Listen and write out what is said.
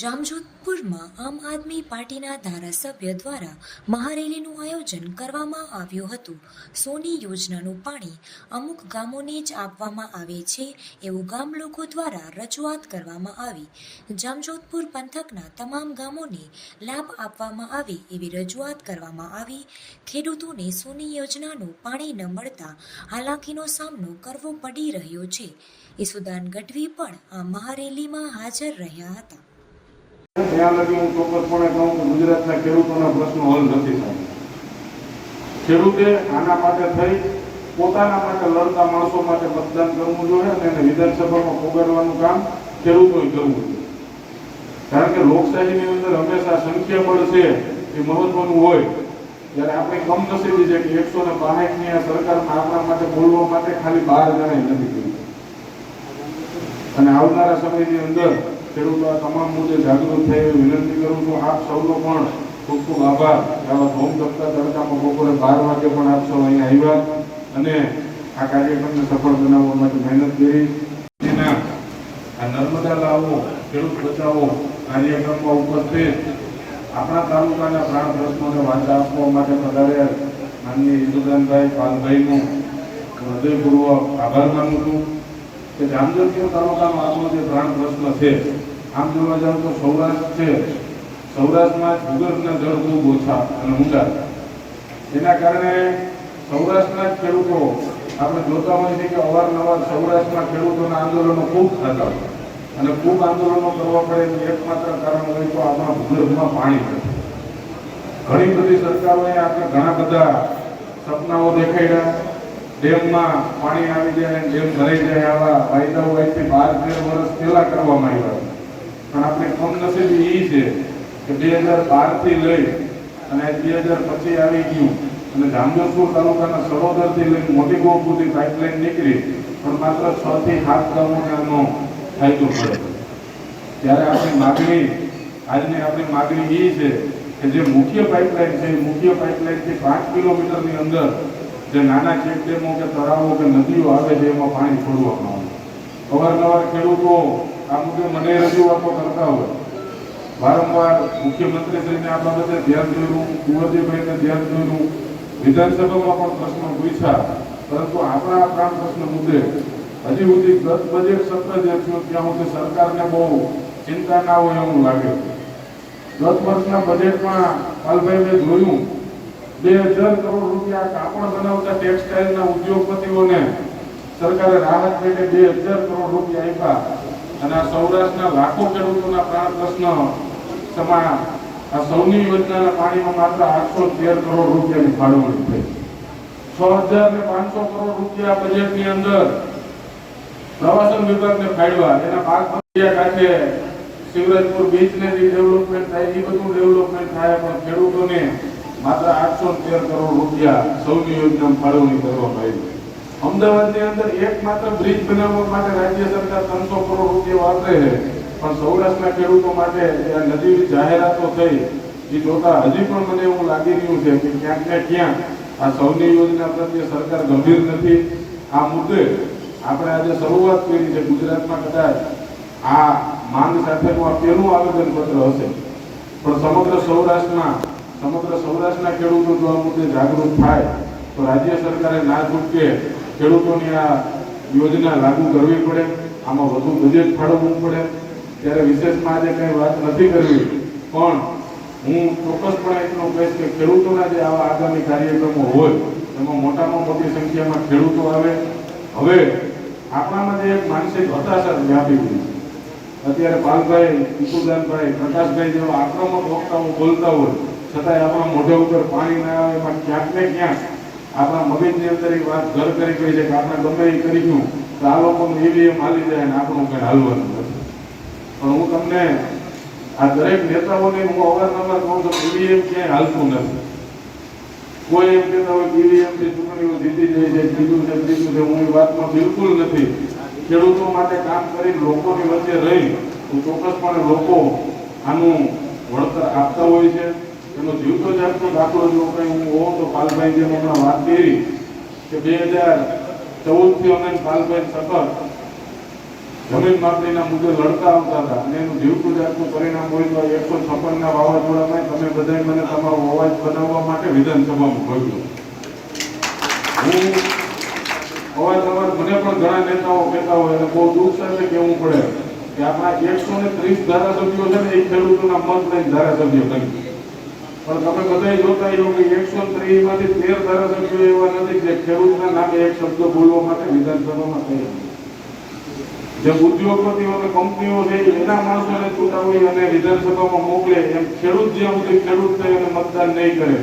જામજોધપુરમાં આમ આદમી પાર્ટીના ધારાસભ્ય દ્વારા મહારેલીનું આયોજન કરવામાં આવ્યું હતું. સોની યોજનાનું પાણી અમુક ગામોને જ આપવામાં આવે છે એવું ગામ લોકો દ્વારા રજૂઆત કરવામાં આવી. જામજોધપુર પંથકના તમામ ગામોને લાભ આપવામાં આવે એવી રજૂઆત કરવામાં આવી. ખેડૂતોને સોની યોજનાનું પાણી ન મળતા હાલાકીનો સામનો કરવો પડી રહ્યો છે. ઈસુદાન ગઢવી પણ આ મહારેલીમાં હાજર રહ્યા હતા. ત્યાં છે, એ મહત્વનું હોય. જ્યારે આપણી કમનસીબી છે કે એકસો ને બાસઠની આ સરકારમાં આપણા માટે બોલવા માટે ખાલી બાર જણાય નથી અને આવનારા સમયની અંદર ખેડૂતો આ તમામ મુદ્દે જાગૃત થાય વિનંતી કરું છું. આપ સૌનો પણ ખૂબ ખૂબ આભાર. આવા ધોમ ધપતા તડકામાં બપોરે બાર વાગે પણ આપ સૌ અહીંયા આવ્યા અને આ કાર્યક્રમને સફળ બનાવવા માટે મહેનત કરી. આ નર્મદા લાવો, ખેડૂત બચાવો કાર્યક્રમમાં ઉપસ્થિત આપણા તાલુકાના પ્રાણ પ્રશ્નોને વાંચા આપવા માટે પધાર્યા માનનીય ઈદુદાનભાઈ પાલભાઈનું હૃદયપૂર્વક આભાર માનું છું. કે જામજોધપુર તાલુકામાં આપણો જે પ્રાણ પ્રશ્ન છે? આમ જોવા જાવ તો સૌરાષ્ટ્ર છે. સૌરાષ્ટ્રમાં ભૂગર્ભના જળ ખૂબ ઓછા અને ઊંડા. એના કારણે સૌરાષ્ટ્રના જ ખેડૂતો, આપણે જોતા હોઈએ છીએ કે અવારનવાર સૌરાષ્ટ્રમાં ખેડૂતોના આંદોલનો ખૂબ થતા અને ખૂબ આંદોલનો કરવા પડે એકમાત્ર કારણ હોય તો આપણા ભૂગર્ભમાં પાણી ઘણી બધી સરકારોએ આપણે ઘણા બધા સપનાઓ દેખાડ્યા. ડેમમાં પાણી આવી જાય અને ડેમ ભરાઈ જાય આવા વાયદાઓ આજથી બાર તેર વર્ષ પહેલા કરવામાં આવ્યા પણ આપણે કમનસીબી એ છે કે બે હજાર બારથી લઈ અને બે હજાર પછી આવી ગયું. અને જામનગર તાલુકાના સરોદરથી લઈને મોટી ગોપ સુધી પાઇપલાઇન નીકળી, પણ માત્ર છ થી સાત ગામોને ફાયદો મળે ત્યારે આપણી માગણી, આજની આપણી માગણી એ છે કે જે મુખ્ય પાઇપલાઇન છે મુખ્ય પાઇપલાઇનથી પાંચ કિલોમીટરની અંદર જે નાના ચેક ડેમો કે તળાવો કે નદીઓ આવે છે, એમાં પાણી છોડવામાં આવે. અવારનવાર ખેડૂતો આ મુદ્દે મને રજૂઆતો કરતા હોય. વારંવાર મુખ્યમંત્રીશ્રીને આ બાબતે ધ્યાન દોર્યું કુંવરજીભાઈને ધ્યાન દોર્યું વિધાનસભામાં પણ પ્રશ્નો પૂછ્યા. પરંતુ આપણા પ્રાણ પ્રશ્ન મુદ્દે હજી સુધી ગત બજેટ સત્ર જે થયું, ત્યાં સુધી સરકારને બહુ ચિંતા ના હોય એવું લાગે. ગત વર્ષના બજેટમાં પાલભાઈ મેં જોયું. બે હજાર કરોડ રૂપિયા કાપડ બનાવતા ટેક્સટાઇલના ઉદ્યોગપતિઓને સરકારે રાહત પેટે બે હજાર કરોડ રૂપિયા આપ્યા અને આ સૌરાષ્ટ્રના લાખો ખેડૂતોના પ્રાણ પ્રશ્ન સમા આ સૌની યોજનાના પાણીમાં માત્ર આઠસો તેર કરોડ રૂપિયાની ફાળવણી થઈ છ હજાર ને પાંચસો કરોડ રૂપિયા બજેટની અંદર પ્રવાસન વિભાગને ફાળવા એના પાક કાંઠે શિવરાજપુર બીચને ડેવલપમેન્ટ થાય, એ બધું ડેવલપમેન્ટ થાય, પણ ખેડૂતોને માત્ર આઠસો તેર કરોડ રૂપિયા સૌની યોજના ફાળવણી કરવામાં આવી અમદાવાદની અંદર એકમાત્ર બ્રિજ બનાવવા માટે રાજ્ય સરકાર ત્રણસો કરોડ રૂપિયા વાપરે છે. પણ સૌરાષ્ટ્રના ખેડૂતો માટે નજીવી જાહેરાતો થઈ એ જોતા હજી પણ મને એવું લાગી રહ્યું છે કે ક્યાંક ને ક્યાંક આ સૌની યોજના પ્રત્યે સરકાર ગંભીર નથી. આ મુદ્દે આપણે આજે શરૂઆત કરી છે ગુજરાતમાં કદાચ આ માંગ સાથેનું આ પહેલું આવેદનપત્ર હશે. પણ સમગ્ર સૌરાષ્ટ્રમાં સમગ્ર સૌરાષ્ટ્રના ખેડૂતો જો આ મુદ્દે જાગૃત થાય, તો રાજ્ય સરકારે ના ચૂકે ખેડૂતોની આ યોજના લાગુ કરવી પડે, આમાં વધુ બજેટ ફાળવવું પડે. ત્યારે વિશેષમાં આજે કંઈ વાત નથી કરવી, પણ હું ચોક્કસપણે એટલું કહીશ કે ખેડૂતોના જે આવા આગામી કાર્યક્રમો હોય, એમાં મોટામાં મોટી સંખ્યામાં ખેડૂતો આવે. હવે આપણામાં જે એક માનસિક હતાશા વ્યાપી ગઈ અત્યારે પાલભાઈ ઈસુદાનભાઈ પ્રકાશભાઈ જેવા આક્રમક વક્તાઓ બોલતા હોય છતાંય આપણા મોઢા ઉપર પાણી ના આવે, પણ ક્યાંક ને ક્યાંક આપણા મગજની અંદર એક વાત ઘર કરી ગઈ છે કે આપણે ગમે એ કરી ગયું તો આ લોકોનું ઈવીએમ હાલી જાય અને આપણું કંઈ હાલવાનું નથી. પણ હું તમને આ દરેક નેતાઓને હું અવારનવાર કહું છું ઈવીએમ ક્યાંય હાલતું નથી. કોઈ એમ કહેતા હોય કે ઈવીએમથી ચૂંટણીઓ જીતી જાય છે ત્રીજું છે ત્રીજું છે, હું એ વાતમાં બિલકુલ નથી. ખેડૂતો માટે કામ કરી લોકોની વચ્ચે રહી, તો ચોક્કસપણે લોકો આનું વળતર આપતા હોય છે. એનો જીવતો જાતનો દાખલો જો કંઈ હું હોઉં તો પાલભાઈ જેમ હમણાં વાત કરી કે બે હજાર ચૌદથી અમે પાલભાઈ સતત જમીન માપણીના મુદ્દે લડતા આવતા હતા અને એનું જીવતું જાતનું પરિણામ હોય તો એકસો છપ્પનના વાવાઝોડામાં તમે બધાએ મને તમારો અવાજ બનાવવા માટે વિધાનસભામાં ભોગ્યો હું અવારનવાર મને પણ ઘણા નેતાઓ કહેતા હોય અને બહુ દુઃખ સાથે કહેવું પડે કે આપણા એકસો ને ત્રીસ ધારાસભ્યો છે ને એ ખેડૂતોના મત લઈને ધારાસભ્ય બની પણ તમે બધા જોતા એવું કે એકસો ત્રીસમાંથી તેર ધારાસભ્યો એવા નથી જે ખેડૂતના નામે એક શબ્દ બોલવા માટે વિધાનસભામાં નથી. જે ઉદ્યોગપતિઓ અને કંપનીઓ છે એના માણસોને ચૂંટાવી અને વિધાનસભામાં મોકલે એમ ખેડૂત જ્યાં સુધી ખેડૂત થઈ અને મતદાન નહીં કરે